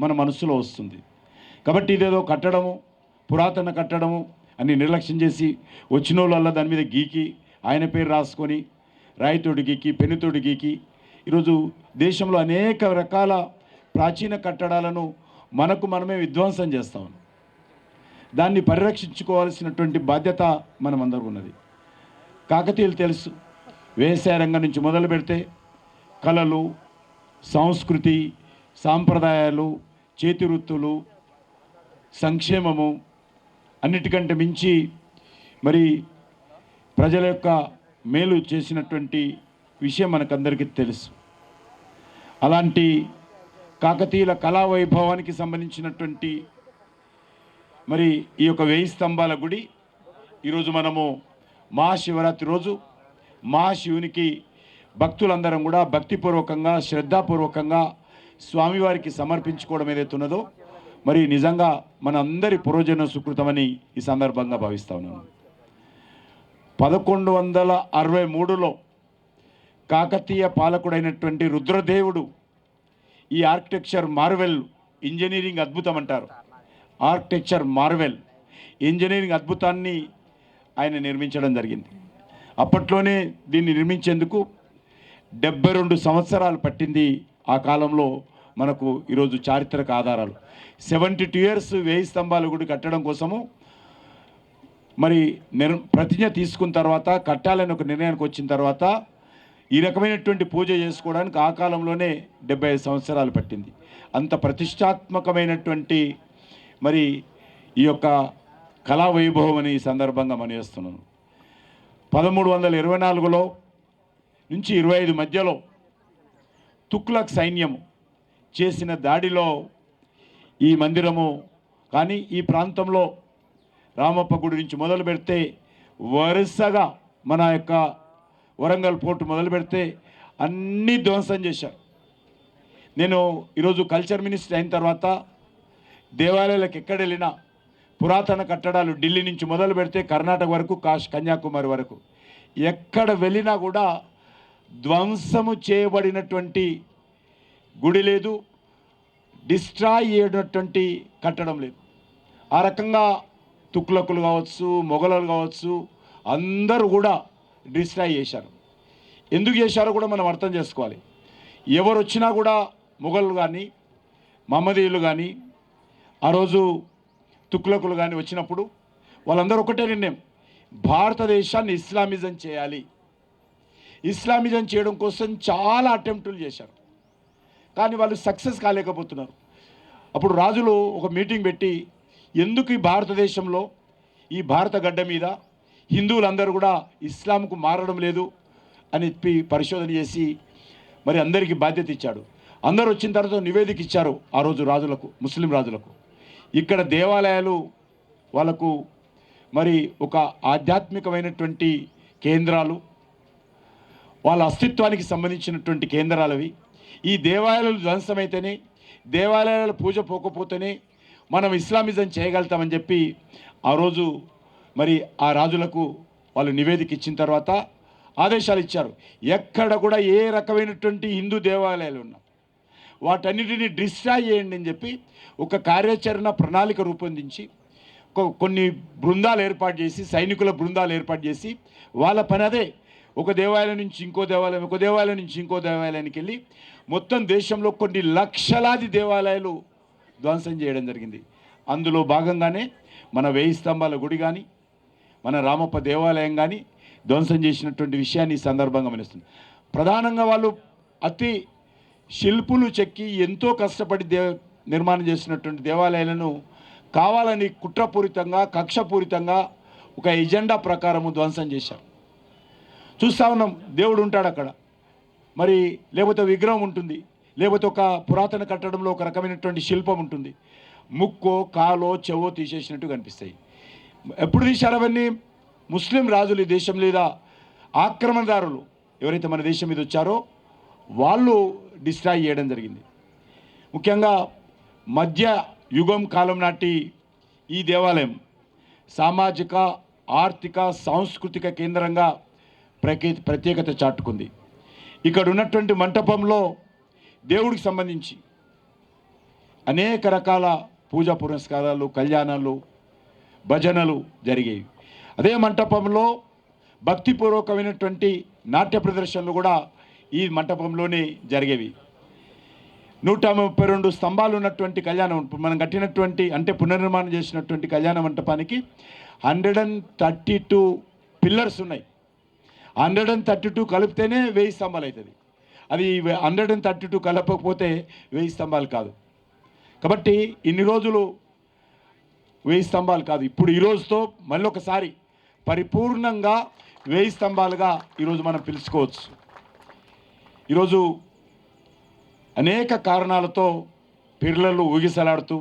మన మనసులో వస్తుంది. కాబట్టి ఇదేదో కట్టడము పురాతన కట్టడము అని నిర్లక్ష్యం చేసి వచ్చిన వాళ్ళల్లా దాని మీద గీకి ఆయన పేరు రాసుకొని రాయితోటి గీకి పెన్నుతోటి గీకి ఈరోజు దేశంలో అనేక రకాల ప్రాచీన కట్టడాలను మనకు మనమే విధ్వంసం చేస్తాం దాన్ని పరిరక్షించుకోవాల్సినటువంటి బాధ్యత మనమందరం ఉన్నది. కాకతీయులు తెలుసు వ్యవసాయ రంగం నుంచి మొదలు పెడితే కళలు సంస్కృతి సాంప్రదాయాలు చేతి వృత్తులు సంక్షేమము అన్నిటికంటే మించి మరి ప్రజల యొక్క మేలు చేసినటువంటి విషయం మనకందరికీ తెలుసు. అలాంటి కాకతీయుల కళా వైభవానికి సంబంధించినటువంటి మరి ఈ యొక్క వెయ్యి స్తంభాల గుడి ఈరోజు మనము మహాశివరాత్రి రోజు మహాశివునికి భక్తులందరం కూడా భక్తిపూర్వకంగా శ్రద్ధాపూర్వకంగా స్వామివారికి సమర్పించుకోవడం ఏదైతే ఉన్నదో మరి నిజంగా మన అందరి పురోజన సుకృతమని ఈ సందర్భంగా భావిస్తా ఉన్నాను. పదకొండు వందల అరవై మూడులో కాకతీయ పాలకుడైనటువంటి రుద్రదేవుడు ఈ ఆర్కిటెక్చర్ మార్వెల్ ఇంజనీరింగ్ అద్భుతం అంటారు. ఆర్కిటెక్చర్ మార్వెల్ ఇంజనీరింగ్ అద్భుతాన్ని ఆయన నిర్మించడం జరిగింది. అప్పట్లోనే దీన్ని నిర్మించేందుకు డెబ్బై రెండు సంవత్సరాలు పట్టింది ఆ కాలంలో మనకు ఈరోజు చారిత్రక ఆధారాలు. సెవెంటీ టూ ఇయర్స్ వేయి స్తంభాలు గుడి కట్టడం కోసము మరి నిర్ ప్రతిజ్ఞ తీసుకున్న తర్వాత కట్టాలని ఒక నిర్ణయానికి వచ్చిన తర్వాత ఈ రకమైనటువంటి పూజ చేసుకోవడానికి ఆ కాలంలోనే డెబ్బై ఐదు సంవత్సరాలు పట్టింది. అంత ప్రతిష్టాత్మకమైనటువంటి మరి ఈ యొక్క కళా వైభవం అని ఈ సందర్భంగా మనవేస్తున్నాను పదమూడు వందల ఇరవై నాలుగులో నుంచి ఇరవై ఐదు మధ్యలో తుక్లక్ సైన్యం చేసిన దాడిలో ఈ మందిరము కానీ ఈ ప్రాంతంలో రామప్ప గుడి నుంచి మొదలు పెడితే వరుసగా మన యొక్క వరంగల్ పోర్టు మొదలు పెడితే అన్నీ ధ్వంసం చేశారు. నేను ఈరోజు కల్చర్ మినిస్టర్ అయిన తర్వాత దేవాలయాలకు ఎక్కడ వెళ్ళినా పురాతన కట్టడాలు ఢిల్లీ నుంచి మొదలు పెడితే కర్ణాటక వరకు కాశ్ కన్యాకుమారి వరకు. ఎక్కడ వెళ్ళినా కూడా ధ్వంసము చేయబడినటువంటి గుడి లేదు డిస్ట్రాయ్ చేయనటువంటి కట్టడం లేదు. ఆ రకంగా తుక్లకులు కావచ్చు మొఘలు కావచ్చు అందరూ కూడా డిస్ట్రాయ్ చేశారు. ఎందుకు చేశారో కూడా మనం అర్థం చేసుకోవాలి. ఎవరు వచ్చినా కూడా మొఘలు కానీ మహమ్మదీయులు కానీ ఆ రోజు తుక్లకులు కానీ వచ్చినప్పుడు వాళ్ళందరూ ఒకటే నిర్ణయం. భారతదేశాన్ని ఇస్లామిజం చేయాలి. ఇస్లామిజం చేయడం కోసం చాలా అటెంప్టులు చేశారు. కానీ వాళ్ళు సక్సెస్ కాలేకపోతున్నారు. అప్పుడు రాజులు ఒక మీటింగ్ పెట్టి ఎందుకు ఈ భారతదేశంలో ఈ భారత గడ్డ మీద హిందువులందరూ కూడా ఇస్లాంకు మారడం లేదు అని చెప్పి పరిశోధన చేసి మరి అందరికీ బాధ్యత ఇచ్చాడు. అందరూ వచ్చిన తర్వాత నివేదిక ఇచ్చారు ఆ రోజు రాజులకు ముస్లిం రాజులకు. ఇక్కడ దేవాలయాలు వాళ్ళకు మరి ఒక ఆధ్యాత్మికమైనటువంటి కేంద్రాలు వాళ్ళ అస్తిత్వానికి సంబంధించినటువంటి కేంద్రాలు ఈ దేవాలయాలు ధ్వంసమైతేనే దేవాలయాల పూజ పోకపోతేనే మనం ఇస్లామిజం చేయగలుగుతామని చెప్పి ఆ రోజు మరి ఆ రాజులకు వాళ్ళు నివేదిక ఇచ్చిన తర్వాత ఆదేశాలు ఇచ్చారు. ఎక్కడ కూడా ఏ రకమైనటువంటి హిందూ దేవాలయాలు ఉన్నా వాటన్నిటిని డిస్ట్రాయ్ చేయండి అని చెప్పి ఒక కార్యాచరణ ప్రణాళిక రూపొందించి కొన్ని బృందాలు ఏర్పాటు చేసి సైనికుల బృందాలు ఏర్పాటు చేసి వాళ్ళ పని అదే. ఒక దేవాలయం నుంచి ఇంకో దేవాలయం ఒక దేవాలయం నుంచి ఇంకో దేవాలయానికి వెళ్ళి మొత్తం దేశంలో కొన్ని లక్షలాది దేవాలయాలు ధ్వంసం చేయడం జరిగింది. అందులో భాగంగానే మన వేయి స్తంభాల గుడి కానీ మన రామప్ప దేవాలయం కానీ ధ్వంసం చేసినటువంటి విషయాన్ని ఈ సందర్భంగా మనిస్తుంది ప్రధానంగా వాళ్ళు అతి శిల్పులు చెక్కి ఎంతో కష్టపడి దే నిర్మాణం చేసినటువంటి దేవాలయాలను కావాలని కుట్రపూరితంగా కక్షపూరితంగా ఒక ఎజెండా ప్రకారము ధ్వంసం చేశారు. చూస్తా ఉన్నాం దేవుడు ఉంటాడు అక్కడ. మరి లేకపోతే విగ్రహం ఉంటుంది లేకపోతే ఒక పురాతన కట్టడంలో ఒక రకమైనటువంటి శిల్పం ఉంటుంది. ముక్కో కాలో చెవో తీసేసినట్టు కనిపిస్తాయి. ఎప్పుడు తీశారు అవన్నీ? ముస్లిం రాజులు ఈ దేశం లేదా ఆక్రమణదారులు. ఎవరైతే మన దేశం మీద వచ్చారో వాళ్ళు డిస్ట్రాయ్ చేయడం జరిగింది. ముఖ్యంగా మధ్య యుగం కాలం నాటి ఈ దేవాలయం సామాజిక ఆర్థిక సాంస్కృతిక కేంద్రంగా ప్రకే ప్రత్యేకత చాటుకుంది. ఇక్కడ ఉన్నటువంటి మంటపంలో దేవుడికి సంబంధించి అనేక రకాల పూజా పురస్కారాలు కళ్యాణాలు భజనలు జరిగేవి. అదే మంటపంలో భక్తిపూర్వకమైనటువంటి నాట్య ప్రదర్శనలు కూడా ఈ మంటపంలోనే జరిగేవి. నూట ముప్పై రెండు స్తంభాలు ఉన్నటువంటి కళ్యాణం మనం కట్టినటువంటి అంటే పునర్నిర్మాణం చేసినటువంటి కళ్యాణ మంటపానికి hundred and thirty two pillars ఉన్నాయి. హండ్రెడ్ అండ్ థర్టీ టూ కలిపితేనే వెయ్యి స్తంభాలు అవుతుంది. అది హండ్రెడ్ అండ్ థర్టీ టూ కలపకపోతే వెయ్యి స్తంభాలు కాదు. కాబట్టి ఇన్ని రోజులు వెయ్యి స్తంభాలు కాదు. ఇప్పుడు ఈ రోజుతో మళ్ళీ ఒకసారి పరిపూర్ణంగా వెయ్యి స్తంభాలుగా ఈరోజు మనం పిలుచుకోవచ్చు. ఈరోజు అనేక కారణాలతో పిల్లలు ఊగిసలాడుతూ